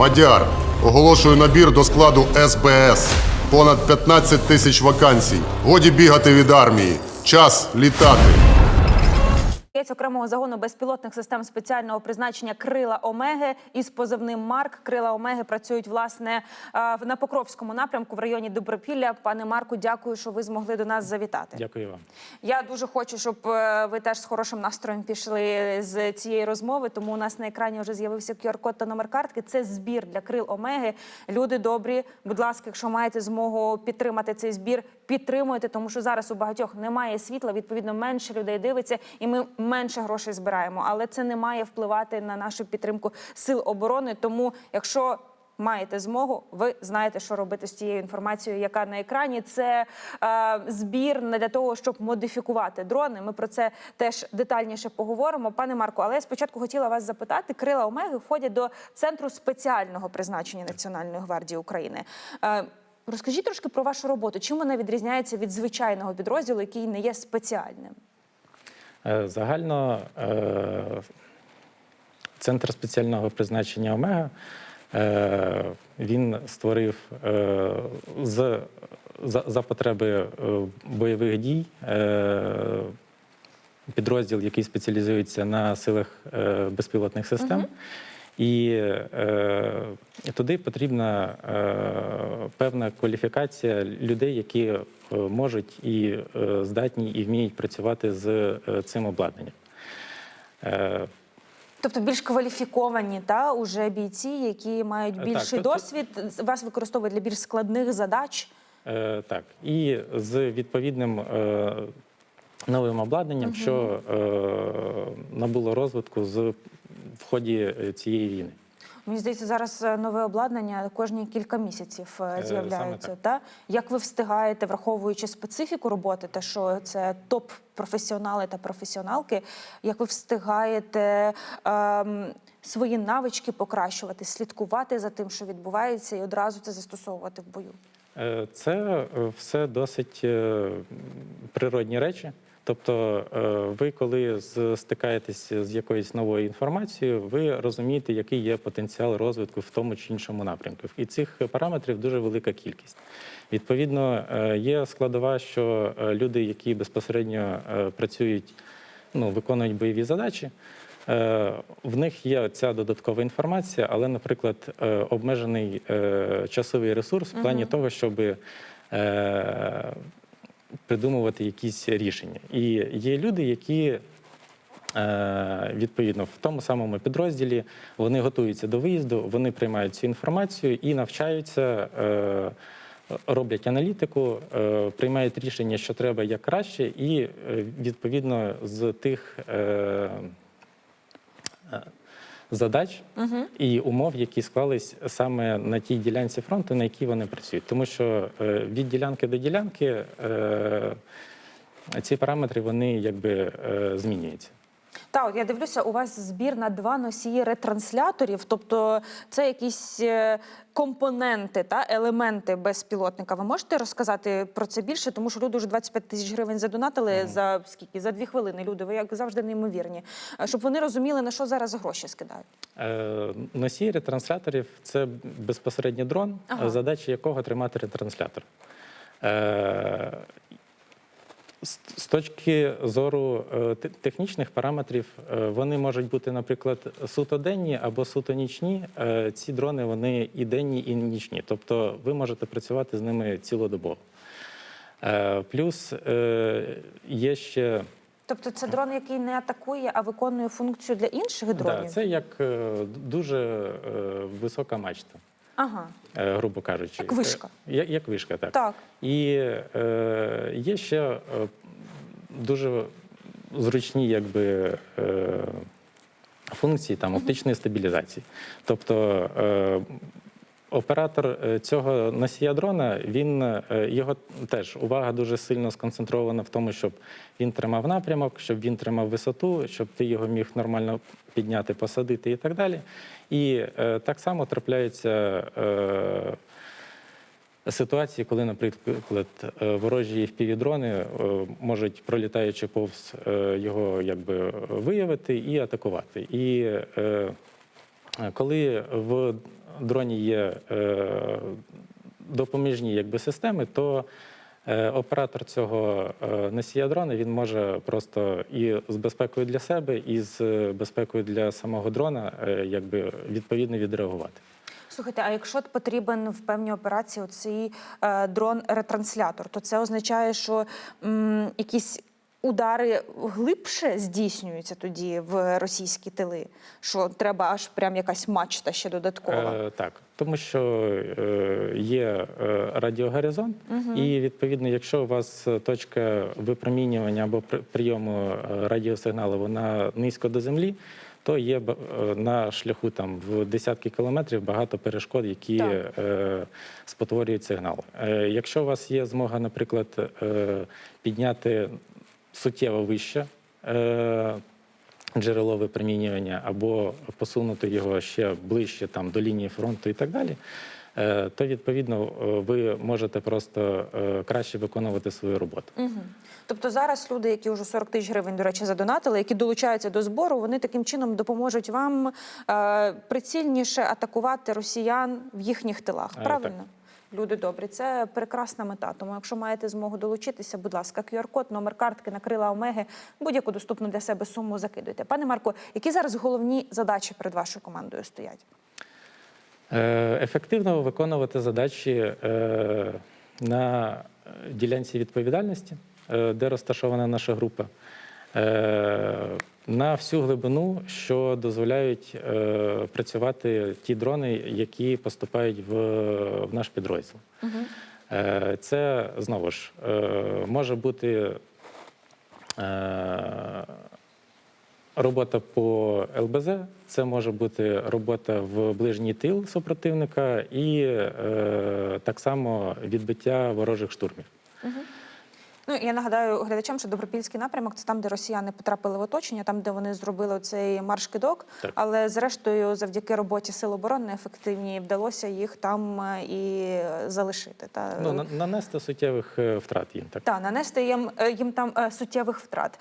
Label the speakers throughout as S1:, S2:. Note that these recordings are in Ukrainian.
S1: Мадяр. Оголошую набір до складу СБС. Понад 15 тисяч вакансій. Годі бігати від армії. Час літати.
S2: Боєць окремого загону безпілотних систем спеціального призначення Крила Омеги із позивним Марк. Крила Омеги працюють власне е, на Покровському напрямку в районі Добропілля. Пане Марку, дякую, що ви змогли до нас завітати.
S3: Дякую вам.
S2: Я дуже хочу, щоб е, ви теж з хорошим настроєм пішли з цієї розмови. Тому у нас на екрані вже з'явився QR-код та номер картки. Це збір для крил Омеги. Люди добрі. Будь ласка, якщо маєте змогу підтримати цей збір, підтримуйте, тому що зараз у багатьох немає світла. Відповідно, менше людей дивиться, і ми менше грошей збираємо. Але це не має впливати на нашу підтримку сил оборони. Тому, якщо маєте змогу, ви знаєте, що робити з тією інформацією, яка на екрані. Це е, збір не для того, щоб модифікувати дрони. Ми про це теж детальніше поговоримо. Пане Марко, але я спочатку хотіла вас запитати: крила Омеги входять до центру спеціального призначення Національної гвардії України. Е, Розкажіть трошки про вашу роботу. Чим вона відрізняється від звичайного підрозділу, який не є спеціальним?
S3: Е, Загально е, центр спеціального призначення Омега е, він створив з, за, за потреби бойових дій підрозділ, який спеціалізується на силах безпілотних систем. І е, туди потрібна е, певна кваліфікація людей, які е, можуть і е, здатні і вміють працювати з е, цим обладнанням. Е,
S2: Тобто більш кваліфіковані та уже бійці, які мають
S3: Так,
S2: більший
S3: тобто-
S2: досвід, вас використовують для більш складних задач.
S3: Е, так, і з відповідним е, новим обладнанням, що е, набуло розвитку з в ході е, цієї війни.
S2: Мені здається, зараз е, нове обладнання кожні кілька місяців е, з'являється. Та як ви встигаєте, враховуючи специфіку роботи, те, що це топ професіонали та професіоналки, як ви встигаєте ем, свої навички покращувати, слідкувати за тим, що відбувається, і одразу це застосовувати в бою?
S3: Це все досить природні речі. Тобто, е, ви, коли стикаєтесь з якоюсь новою інформацією, ви розумієте, який є потенціал розвитку в тому чи іншому напрямку. І цих параметрів дуже велика кількість. Відповідно, е, є складова, що е, люди, які безпосередньо працюють, ну, виконують бойові задачі, В них є ця додаткова інформація, але, наприклад, обмежений часовий ресурс в плані того, щоб придумувати якісь рішення. І є люди, які е, відповідно в тому самому підрозділі вони готуються до виїзду, вони приймають цю інформацію і навчаються. е, Роблять аналітику, е, приймають рішення, що треба як краще, і відповідно з тих е, угу. задач і умов, які склались саме на тій ділянці фронту, на якій вони працюють. Тому що е, від ділянки до ділянки е, ці параметри вони якби е, змінюються.
S2: Так, от я дивлюся, у вас збір на два носії ретрансляторів, тобто це якісь е, компоненти та елементи безпілотника. Ви можете розказати про це більше? Тому що люди вже 25 тисяч гривень задонатили за скільки? За дві хвилини. Люди, ви як завжди неймовірні. Е, Щоб вони розуміли, на що зараз гроші скидають.
S3: Е, Носій ретрансляторів це безпосередньо дрон,
S2: Ага.
S3: задача якого тримати ретранслятор. Е, з- точки зору е, технічних параметрів, е, вони можуть бути, наприклад, суто денні або суто нічні. Е, Ці дрони вони і денні, і нічні. Тобто ви можете працювати з ними цілодобово. Плюс є ще
S2: Тобто це дрон, який не атакує, а виконує функцію для інших дронів.
S3: да, це як дуже висока мачта.
S2: Ага,
S3: грубо кажучи.
S2: Як вишка.
S3: Як, як вишка, так.
S2: так.
S3: І е, є ще дуже зручні якби, е, функції там, оптичної стабілізації. Тобто е, оператор е, цього носія дрона, він, його теж увага дуже сильно сконцентрована в тому, щоб він тримав напрямок, щоб він тримав висоту, щоб ти його міг нормально підняти, посадити і так далі. І так само трапляються. Ситуації, коли, наприклад, е, ворожі впівдрони е, можуть, пролітаючи повз е, його якби виявити і атакувати. І коли в дроні є допоміжні якби, системи, то оператор цього носія дрона він може просто і з безпекою для себе, і з безпекою для самого дрона якби, відповідно відреагувати.
S2: Слухайте, а якщо потрібен в певній операції оцей е, дрон-ретранслятор, то це означає, що м, якісь удари глибше здійснюються тоді в російські тили, що треба аж прям якась мачта ще додаткова.
S3: Е, так, тому що е, є е, радіогоризонт, і відповідно, якщо у вас е, точка випромінювання або при- прийому е, радіосигналу вона низько до землі, то є е, на шляху там в десятки кілометрів багато перешкод, які
S2: Так.
S3: е, спотворюють сигнал. Е, якщо у вас є змога, наприклад, підняти суттєво вище. Джерело випромінювання або посунути його ще ближче там, до лінії фронту і так далі, то відповідно е, ви можете просто е, краще виконувати свою роботу.
S2: Угу. Тобто зараз люди, які вже 40 тисяч гривень, до речі, задонатили, які долучаються до збору, вони таким чином допоможуть вам е, прицільніше атакувати росіян в їхніх тилах.
S3: Е,
S2: Правильно? Люди добрі, це прекрасна мета. Тому, якщо маєте змогу долучитися, будь ласка, QR-код, номер картки, накрила Омеги, будь-яку доступну для себе суму закидуйте. Пане Марко, які зараз головні задачі перед вашою командою стоять?
S3: Е, Ефективно виконувати задачі е, на ділянці відповідальності, е, де розташована наша група, на всю глибину, що дозволяють працювати ті дрони, які поступають в, наш підрозділ. Це знову ж може бути робота по ЛБЗ, це може бути робота в ближній тил супротивника і е, так само відбиття ворожих штурмів.
S2: Ну я нагадаю глядачам, що добропільський напрямок це там, де росіяни потрапили в оточення, там, де вони зробили цей марш-кидок. Але зрештою, завдяки роботі сил оборони ефективній вдалося їх там е, і залишити. Та
S3: Ну, на- нанести суттєвих е, втрат їм. Так.
S2: та нанести їм, е, їм там е, суттєвих втрат.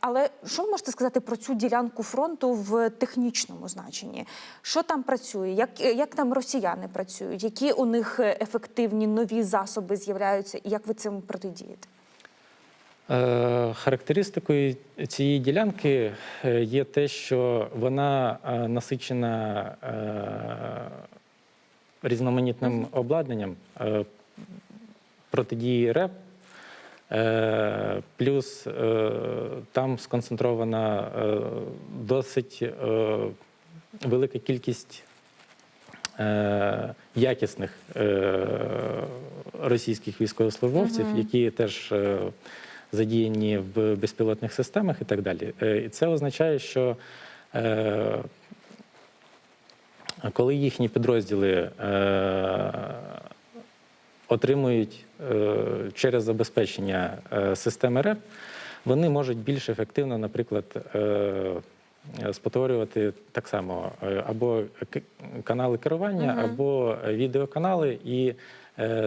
S2: Але що ви можете сказати про цю ділянку фронту в технічному значенні? Що там працює? Як, як там росіяни працюють? Які у них ефективні нові засоби з'являються? І як ви цим протидієте?
S3: Е, Характеристикою цієї ділянки е, є те, що вона е, насичена різноманітним обладнанням протидії РЕП. Е, Плюс е, там сконцентрована е, досить велика кількість якісних російських військовослужбовців, які теж задіяні в безпілотних системах і так далі. І це означає, що коли їхні підрозділи отримують е, через забезпечення е, системи РЕП, вони можуть більш ефективно, наприклад, е, спотворювати так само або канали керування, або відеоканали, і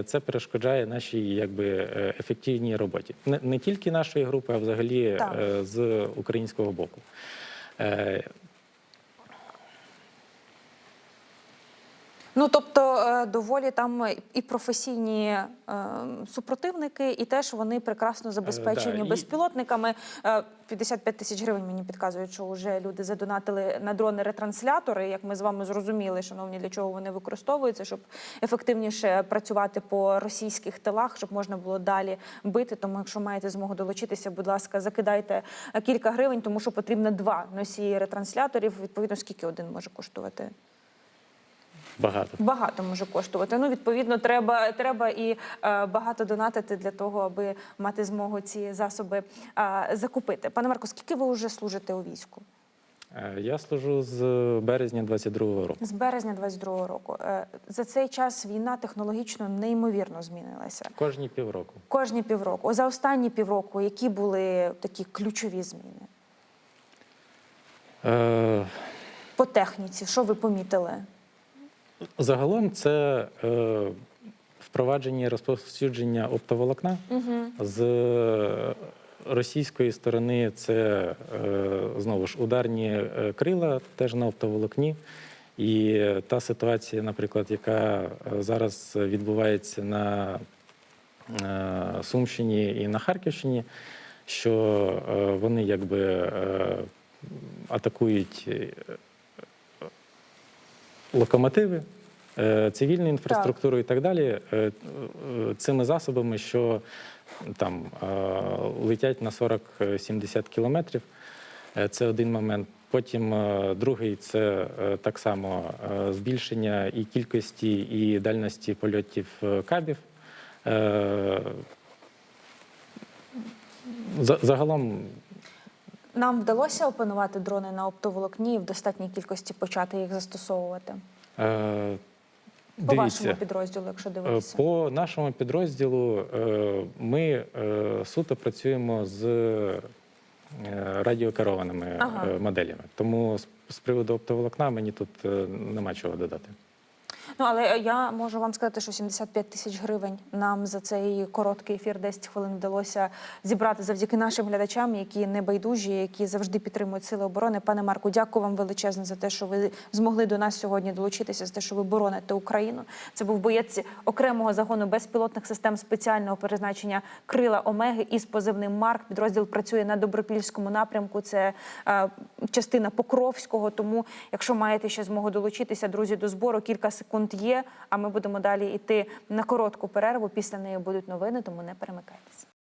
S3: це перешкоджає нашій якби, ефективній роботі. Не, не тільки нашої групи, а взагалі
S2: Так.
S3: з українського боку.
S2: Ну тобто е, доволі там і професійні е, супротивники, і теж вони прекрасно забезпечені
S3: да,
S2: безпілотниками. Е, 55 тисяч гривень мені підказують, що вже люди задонатили на дрони ретранслятори. Як ми з вами зрозуміли, шановні, для чого вони використовуються, щоб ефективніше працювати по російських тилах, щоб можна було далі бити. Тому, якщо маєте змогу долучитися, будь ласка, закидайте е, кілька гривень, тому що потрібно два носії ретрансляторів. Відповідно, скільки один може коштувати?
S3: Багато.
S2: Багато може коштувати. Ну, відповідно, треба, треба і е, багато донатити для того, аби мати змогу ці засоби е, закупити. Пане Марко, скільки ви вже служите у війську?
S3: Е, Я служу з березня 22-го року.
S2: З березня 22-го року. Е, за цей час війна технологічно неймовірно змінилася.
S3: Кожні півроку.
S2: Кожні півроку. За останні півроку, які були такі ключові зміни
S3: Е,
S2: по техніці? Що ви помітили?
S3: Загалом це е, впровадження розповсюдження оптоволокна. З російської сторони це е, знову ж ударні е, крила, теж на оптоволокні. І та ситуація, наприклад, яка е, зараз відбувається на е, Сумщині і на Харківщині, що е, вони якби е, атакують локомотиви, е, цивільну інфраструктуру і так далі, е, е, цими засобами, що там летять на 40-70 кілометрів. Це один момент. Потім другий це так само збільшення і кількості, і дальності польотів кабів. Загалом
S2: Нам вдалося опанувати дрони на оптоволокні і в достатній кількості почати їх застосовувати.
S3: е,
S2: По вашому підрозділу, якщо
S3: Е,
S2: дивитися.
S3: По нашому підрозділу е, ми е, суто працюємо з е, радіокерованими
S2: Ага.
S3: е, моделями. Тому з- приводу оптоволокна мені тут е, нема чого додати.
S2: Ну але я можу вам сказати, що 75 тисяч гривень нам за цей короткий ефір 10 хвилин вдалося зібрати завдяки нашим глядачам, які не байдужі, які завжди підтримують сили оборони. Пане Марку, дякую вам величезно за те, що ви змогли до нас сьогодні долучитися, за те, що ви бороните Україну. Це був боєць окремого загону безпілотних систем спеціального призначення Крила Омеги із позивним Марк. Підрозділ працює на добропільському напрямку. Це е, частина Покровського. Тому, якщо маєте ще змогу долучитися, друзі, до збору кілька секунд є. А ми будемо далі йти на коротку перерву. Після неї будуть новини, тому не перемикайтеся.